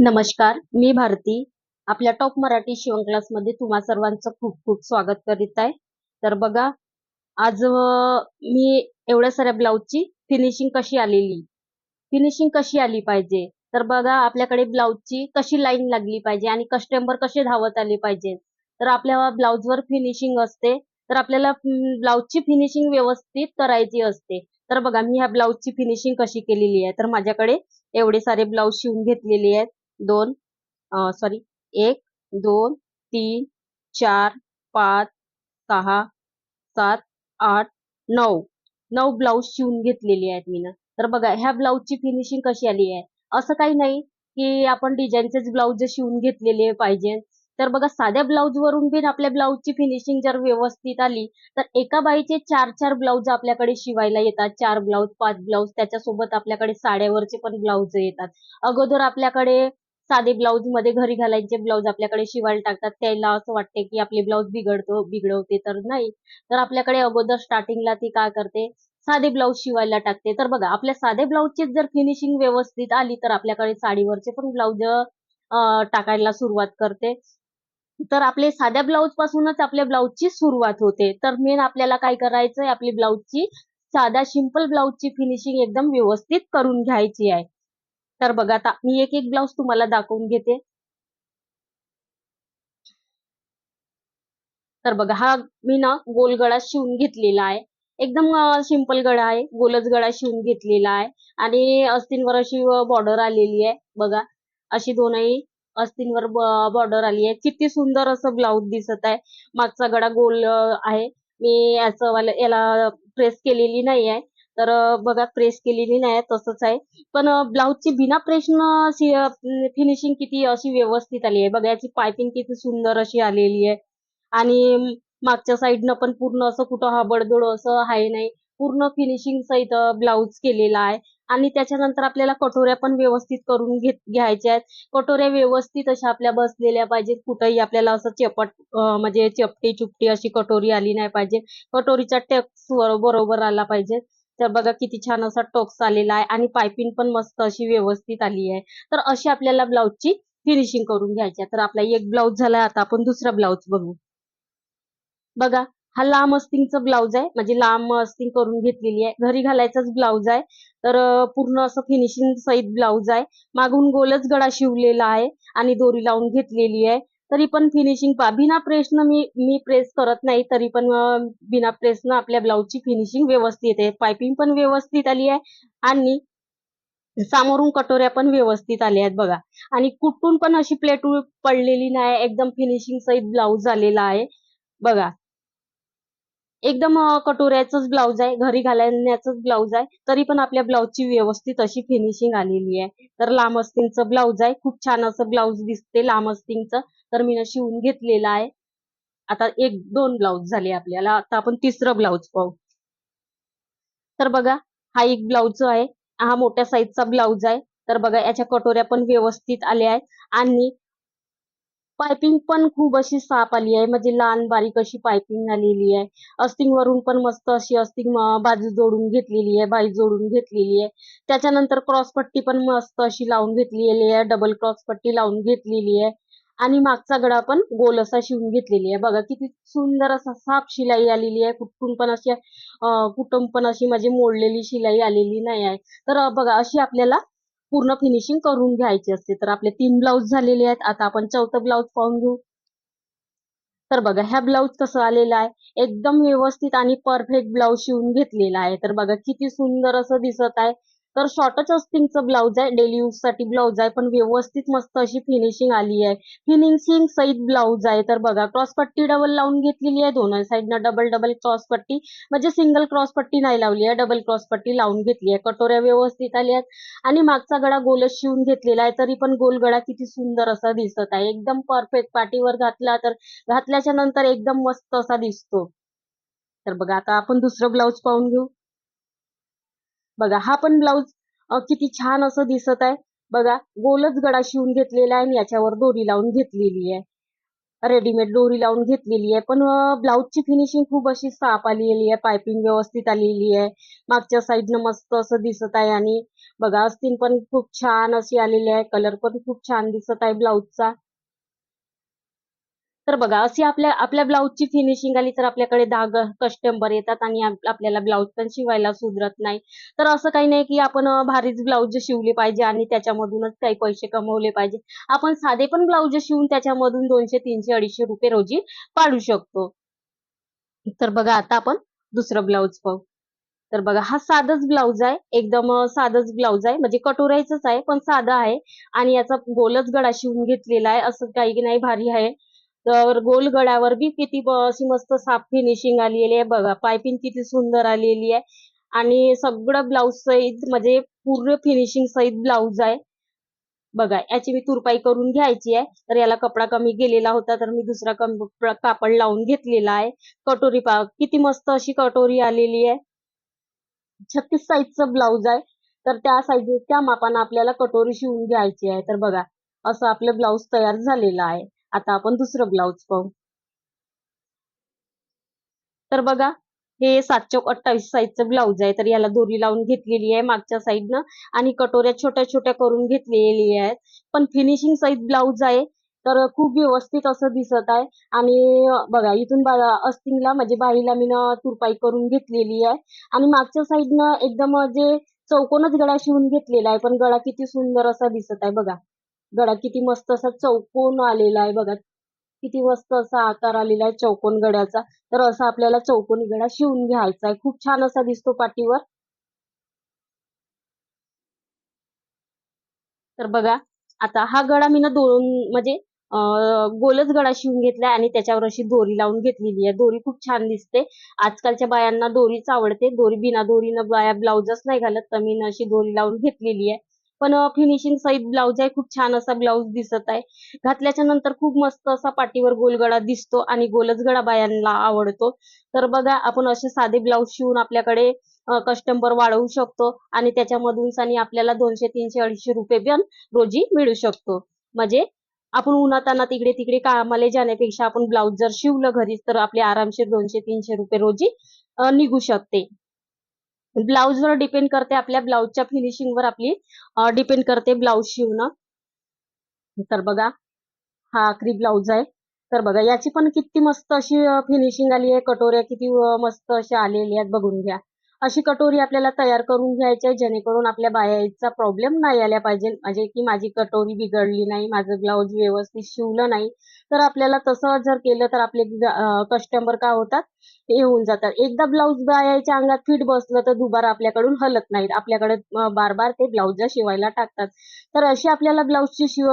नमस्कार मी भारती. आपल्या टॉप मराठी शिवण क्लासमध्ये तुम्हा सर्वांचं खूप खूप स्वागत करीत आहे. तर बघा आज मी एवढ्या साऱ्या ब्लाऊजची फिनिशिंग कशी आलेली? फिनिशिंग कशी आली पाहिजे? तर बघा आपल्याकडे ब्लाऊजची कशी लाईन लागली पाहिजे आणि कस्टमर कसे धावत आले पाहिजे? तर आपल्या ब्लाऊजवर फिनिशिंग असते. तर आपल्याला ब्लाऊजची फिनिशिंग व्यवस्थित करायची असते. तर बघा मी ह्या ब्लाऊजची फिनिशिंग कशी केलेली आहे? तर माझ्याकडे एवढे सारे ब्लाऊज शिवून घेतलेले आहेत. दोन सॉरी एक दोन तीन चार पाच सहा सात आठ नऊ. नऊ ब्लाऊज शिवून घेतलेले आहेत मीनं तर बघा ह्या ब्लाऊजची फिनिशिंग कशी आली आहे? असं काही नाही की आपण डिझाईनचेच ब्लाऊज शिवून घेतलेले पाहिजे. तर बघा साध्या ब्लाऊज वरून बी आपल्या ब्लाऊजची फिनिशिंग जर व्यवस्थित आली तर एका बाईचे चार चार ब्लाऊज आपल्याकडे शिवायला येतात. चार ब्लाऊज पाच ब्लाऊज त्याच्यासोबत आपल्याकडे साड्यावरचे पण ब्लाऊज येतात. अगोदर आपल्याकडे साधे ब्लाऊजमध्ये घरी घालायचे. ब्लाऊज आपल्याकडे शिवायला टाकतात. त्याला असं वाटते की आपले ब्लाऊज बिघडतो बिघडवते तर नाही. तर आपल्याकडे अगोदर स्टार्टिंगला ती काय करते? साधे ब्लाऊज शिवायला टाकते. तर बघा आपल्या साधे ब्लाऊजची जर फिनिशिंग व्यवस्थित आली तर आपल्याकडे साडीवरचे पण ब्लाऊज टाकायला सुरुवात करते. तर आपले साध्या ब्लाऊज पासूनच आपल्या ब्लाऊजची सुरुवात होते. तर मेन आपल्याला काय करायचंय? आपली ब्लाऊजची साध्या सिंपल ब्लाऊजची फिनिशिंग एकदम व्यवस्थित करून घ्यायची आहे. तर बघा आता मी एक एक ब्लाऊज तुम्हाला दाखवून घेते. तर बघा हा मी ना गोल गळा शिवून घेतलेला आहे. एकदम सिंपल गळा आहे. गोलच गळा शिवून घेतलेला आहे. आणि अस्तींवर अशी बॉर्डर आलेली आहे. बघा अशी दोनही अस्तींवर बॉर्डर आली आहे. किती सुंदर असं ब्लाऊज दिसत आहे. मागचा गळा गोल आहे. मी याचं याला प्रेस केलेली नाही आहे. तर बघा प्रेस केलेली नाही तसंच आहे. पण ब्लाऊजची बिना प्रेस फिनिशिंग किती अशी व्यवस्थित आली आहे. बघा याची पायपिंग किती सुंदर अशी आलेली आहे. आणि मागच्या साईडनं पण पूर्ण असं कुठं हबडदोड असं आहे नाही. पूर्ण फिनिशिंग सहित ब्लाऊज केलेला आहे. आणि त्याच्यानंतर आपल्याला कटोऱ्या पण व्यवस्थित करून घेत घ्यायच्या आहेत. कटोऱ्या व्यवस्थित अशा आपल्या बसलेल्या पाहिजेत. कुठंही आपल्याला असं चपट म्हणजे चपटी चुपटी अशी कटोरी आली नाही पाहिजे. कटोरीचा टेक्स बरोबर आला पाहिजे. तर बघा किती छान असा टोक्स आलेला आहे आणि पायपिंग पण मस्त अशी व्यवस्थित आली आहे. तर अशी आपल्याला ब्लाऊजची फिनिशिंग करून घ्यायची तर आपला एक ब्लाऊज झाला आता आपण दुसरा ब्लाऊज बघू. बघा हा लांब अस्तिंगचा ब्लाऊज आहे म्हणजे लांब अस्तिंग करून घेतलेली आहे. घरी घालायचाच ब्लाऊज आहे तर पूर्ण असं फिनिशिंग सहित ब्लाऊज आहे. मागून गोलच गळा शिवलेला आहे आणि दोरी लावून घेतलेली आहे. तरी पण फिनिशिंग पा बिना प्रेसनं मी मी प्रेस करत नाही तरी पण बिना प्रेसनं आपल्या ब्लाऊजची फिनिशिंग व्यवस्थित आहे. पायपिंग पण व्यवस्थित आली आहे आणि सामोरून कटोऱ्या पण व्यवस्थित आल्या आहेत बघा. आणि कुठून पण अशी प्लेट पडलेली नाही एकदम फिनिशिंग सहित ब्लाऊज झालेला आहे. बघा. एकदम कटोऱ्याचंच ब्लाऊज आहे घरी घालण्याचंच ब्लाऊज आहे तरी पण आपल्या ब्लाऊजची व्यवस्थित अशी फिनिशिंग आलेली आहे. तर लांब अस्तिंगचं ब्लाऊज आहे खूप छान असं ब्लाऊज दिसते लांब अस्तिंगचं तर मी शिवून घेतलेलं आहे. आता एक दोन ब्लाऊज झाले आपल्याला आता आपण तिसरं ब्लाऊज पाहू. तर बघा हा एक ब्लाऊज आहे हा मोठ्या साईजचा ब्लाऊज आहे. तर बघा याच्या कटोऱ्या पण व्यवस्थित आल्या आहेत. आणि पायपिंग पण खूप अशी साफ आली आहे. म्हणजे लहान बारीक अशी पायपिंग आलेली आहे. अस्थिंग वरून पण मस्त अशी अस्थिंग बाजू जोडून घेतलेली आहे. बाई जोडून घेतलेली आहे. त्याच्यानंतर क्रॉस पट्टी पण मस्त अशी लावून घेतलेली आहे. डबल क्रॉस पट्टी लावून घेतलेली आहे. आणि मागचा गळा पण गोल असा शिवून घेतलेली आहे. बघा किती सुंदर असा साफ शिलाई आलेली आहे. कुठून पण अशी कुठून पण अशी माझी मोडलेली शिलाई आलेली नाही आहे. तर बघा अशी आपल्याला पूर्ण फिनिशिंग करून घ्यायची असते. तर आपले तीन ब्लाऊज झालेले आहेत. आता आपण चौथं ब्लाऊज पाहून घेऊ. तर बघा ह्या ब्लाऊज कसं आलेला आहे? एकदम व्यवस्थित आणि परफेक्ट ब्लाऊज शिवून घेतलेला आहे. तर बघा किती सुंदर असं दिसत आहे. तर शॉर्टच अस्थिंगचं ब्लाऊज आहे डेली यूजसाठी ब्लाऊज आहे पण व्यवस्थित मस्त अशी फिनिशिंग आली आहे. फिनिशिंग सहित ब्लाऊज आहे. तर बघा क्रॉस पट्टी डबल लावून घेतलेली आहे दोन साईडनं डबल डबल क्रॉस पट्टी. म्हणजे सिंगल क्रॉस पट्टी नाही लावली आहे डबल क्रॉस पट्टी लावून घेतली आहे. कटोऱ्या व्यवस्थित आल्या आहेत. आणि मागचा गळा गोलच शिवून घेतलेला आहे तरी पण गोल गळा किती सुंदर असा दिसत आहे. एकदम परफेक्ट पाठीवर घातला तर घातल्याच्या नंतर एकदम मस्त असा दिसतो. तर बघा आता आपण दुसरं ब्लाऊज पाहून घेऊ. बघा हा पण ब्लाऊज किती छान असं दिसत आहे. बघा गोलच गळा शिवून घेतलेला आहे आणि याच्यावर दोरी लावून घेतलेली आहे. रेडीमेड दोरी लावून घेतलेली आहे. पण ब्लाऊजची फिनिशिंग खूप अशी साफ आलेली आहे पायपिंग व्यवस्थित आलेली आहे. मागच्या साईडनं मस्त असं दिसत आहे आणि बघा अस्तीन पण खूप छान अशी आलेली आहे. कलर पण खूप छान दिसत आहे ब्लाऊजचा तर बघा अशी आपल्या आपल्या ब्लाऊजची फिनिशिंग आली तर आपल्याकडे दहा कस्टमर येतात आणि आपल्याला ब्लाऊज पण शिवायला सुधरत नाही. तर असं काही नाही की आपण भारीच ब्लाऊज शिवले पाहिजे आणि त्याच्यामधूनच काही पैसे कमवले पाहिजे. आपण साधे पण ब्लाऊज शिवून त्याच्यामधून दोनशे तीनशे अडीचशे रुपये रोजी पाडू शकतो. तर बघा आता आपण दुसरं ब्लाऊज पाहू. तर बघा हा साधच ब्लाऊज आहे. एकदम साधच ब्लाऊज आहे. म्हणजे कटोरायचंच आहे पण साधा आहे. आणि याचा गोलच गळा शिवून घेतलेला आहे. असं काही नाही भारी आहे. तर गोल गळ्यावर बी किती अशी मस्त साफ फिनिशिंग आलेली आहे. बघा पायपिंग किती सुंदर आलेली आहे. आणि सगळं ब्लाऊज सहित म्हणजे पूर्ण फिनिशिंग सहित ब्लाऊज आहे. बघा याची मी तुरपाई करून घ्यायची आहे. तर याला कपडा कमी गेलेला होता तर मी दुसरा कापड लावून घेतलेला आहे. कटोरी पा किती मस्त अशी कटोरी आलेली आहे. छत्तीस साईजचं ब्लाऊज आहे. तर त्या साईज त्या मापानं आपल्याला कटोरी शिवून घ्यायची आहे. तर बघा असं आपलं ब्लाऊज तयार झालेलं आहे. आता आपण दुसरं ब्लाऊज पाहू. तर बघा हे सात चौक अठ्ठावीस साईजचं ब्लाऊज आहे. तर याला दोरी लावून घेतलेली आहे मागच्या साईडनं आणि कटोऱ्या छोट्या छोट्या करून घेतलेली आहेत. पण फिनिशिंग सहित ब्लाऊज आहे. तर खूप व्यवस्थित असं दिसत आहे. आणि बघा इथून बघा अस्तिंगला म्हणजे बाईला मी तुरपाई करून घेतलेली आहे. आणि मागच्या साईडनं एकदम जे चौकोनच गळा शिवून घेतलेला आहे. पण गळा किती सुंदर असा दिसत आहे बघा. गडा किती मस्त असा चौकोन आलेला आहे बघा. किती मस्त असा आकार आलेला आहे चौकोन गड्याचा. तर असा आपल्याला चौकोनी गडा शिवून घ्यायचा आहे. खूप छान असा दिसतो पाठीवर. तर बघा आता हा गळा मी ना दोन म्हणजे गोलच गळा शिवून घेतलाय आणि त्याच्यावर अशी दोरी लावून घेतलेली आहे. दोरी खूप छान दिसते. आजकालच्या बायांना दोरीच आवडते. दोरी बिना दोरीनं बाया ब्लाऊजच नाही घालत. तर मी ना अशी दोरी लावून घेतलेली आहे. पण फिनिशिंग सहित ब्लाऊज आहे. खूप छान असा ब्लाऊज दिसत आहे. घातल्याच्या नंतर खूप मस्त असा पाठीवर गोलगडा दिसतो आणि गोलच गडा बायांना आवडतो. तर बघा आपण असे साधे ब्लाऊज शिवून आपल्याकडे कस्टमर वाढवू शकतो आणि त्याच्यामधून आणि आपल्याला दोनशे तीनशे अडीचशे रुपये पण रोजी मिळू शकतो. म्हणजे आपण उन्हाताना तिकडे तिकडे कामाला जाण्यापेक्षा आपण ब्लाऊज जर शिवलं घरीच तर आपले आरामशीर दोनशे तीनशे रुपये रोजी निघू शकते. ब्लाऊजवर डिपेंड करते आपल्या ब्लाऊजच्या फिनिशिंगवर आपली डिपेंड करते ब्लाऊज शिवणं. तर बघा हा आखरी ब्लाऊज आहे. तर बघा याची पण किती मस्त अशी फिनिशिंग आली आहे. कटोऱ्या किती मस्त अशा आलेल्या आहेत बघून घ्या. अशी कटोरी आपल्याला तयार करून घ्यायची आहे जेणेकरून आपल्या बायाचा प्रॉब्लेम नाही आल्या पाहिजे. म्हणजे की माझी कटोरी बिघडली नाही माझं ब्लाऊज व्यवस्थित शिवलं नाही तर आपल्याला तसं जर केलं तर आपले कस्टमर का होतात? ते येऊन जातात. एकदा ब्लाऊज बायाच्या अंगात फिट बसलं तर दुबारा आपल्याकडून हलत नाहीत. आपल्याकडे बार बार ते ब्लाऊज शिवायला टाकतात. तर अशी आपल्याला ब्लाऊजची शिव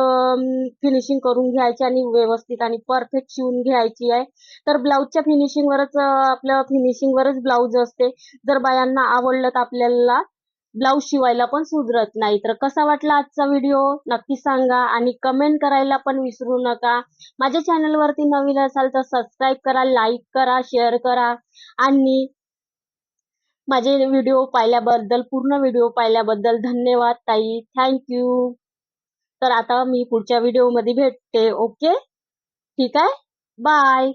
फिनिशिंग करून घ्यायची आणि व्यवस्थित आणि परफेक्ट शिवून घ्यायची आहे. तर ब्लाऊजच्या फिनिशिंगवरच आपलं फिनिशिंगवरच ब्लाऊज असते. जर बाया बायांना आवडलं तर आपल्याला ब्लाऊज शिवायला पण सुधरत नाही. तर कसा वाटला आजचा व्हिडिओ? नक्की सांगा आणि कमेंट करायला पण विसरू नका. माझ्या चॅनलवरती नवीन असाल तर सबस्क्राईब करा लाईक करा शेअर करा आणि माझे व्हिडिओ पाहिल्याबद्दल पूर्ण व्हिडिओ पाहिल्याबद्दल धन्यवाद ताई. थँक्यू तर आता मी पुढच्या व्हिडिओमध्ये भेटते. ओके ठीक आहे? बाय